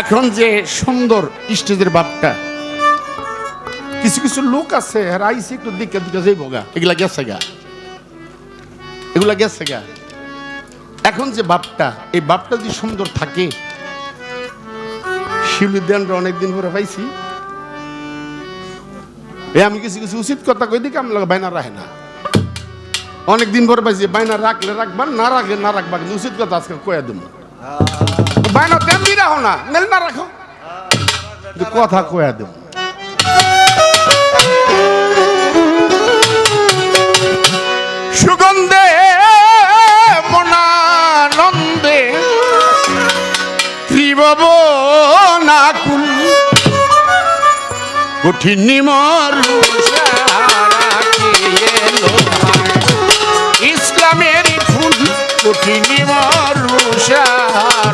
এখন যে সুন্দর স্টেজের বাপটা, কিছু কিছু লোক আছে আইসি একটু দিকে দিকে যাইব গা। এগুলা গেছে গা। এগুলা গেছে গা। এখন যে বাপটা, এই বাপটা যদি সুন্দর থাকে শিলুদ্দানরা অনেকদিন পরে পাইছি এ আমি কিছু কিছু উচিত কথা কই দিকে আমি বাইনা রাখে না। অনেক দিন পরে পাইছি, বাইনা রাখলে রাখবা না রাখলে না রাখবা কিন্তু উচিত কথা আজকে কয়ে দেবো বাইনা তেমনি রাখো না মেল না রাখো। কথা কয়ে দেবো কঠিন মর ইসলামের ফুল কঠিন মর সারাকে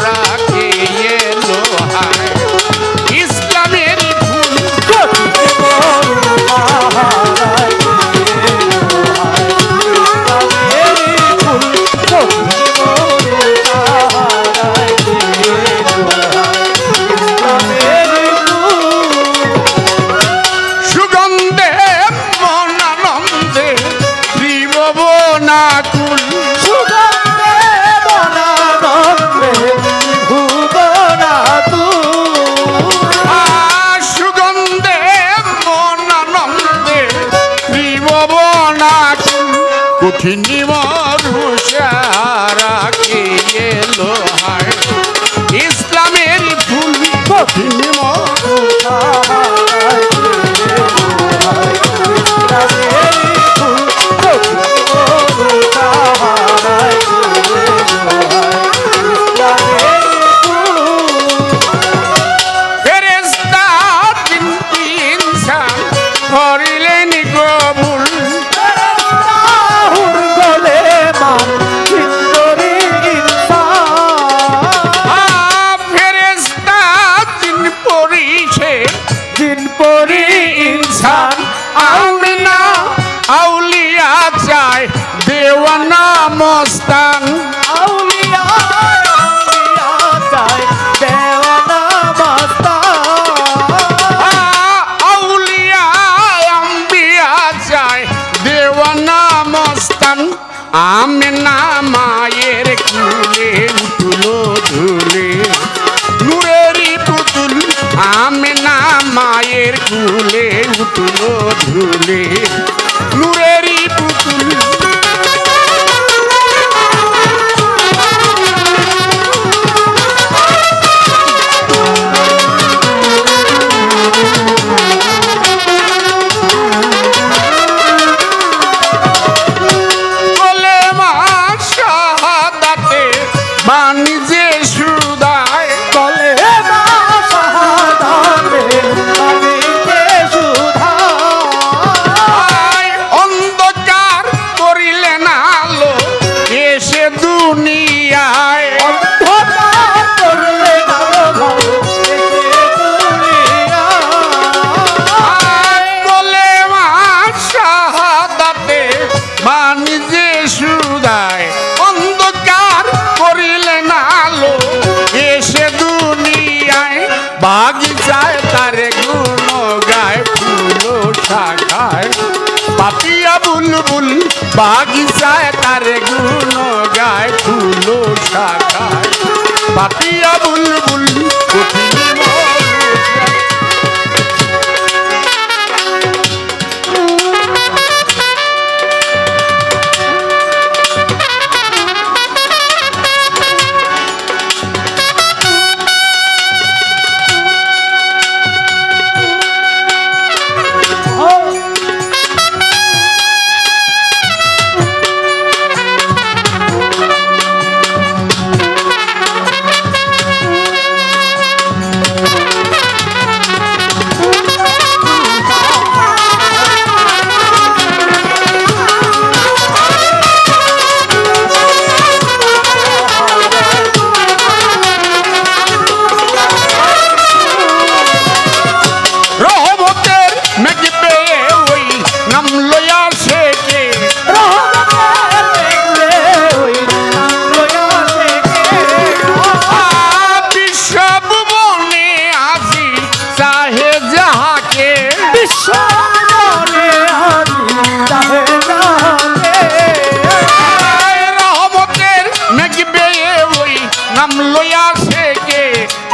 কঠিন চায় দেওয়ানা মস্তান। আমিনা মায়ের কুলে উঠল ধুলে নূরেরই পুতুল আমিনা মায়ের কুলে উঠল ধুলে বাগিচায় তার গুণ গায় ফুল শাখায়। পাপিয়া বুলবুল নাম লইয়া সে কে?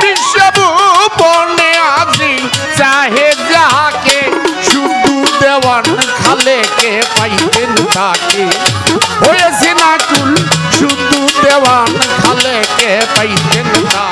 বিশ্বভুবনে আজি চাহে যাহাকে, শুধু দেওয়ান খালে কে পাইতেন তাকে? হয়েছে না চুল শুধু দেওয়ান খালে কে পাইতেন তাকে?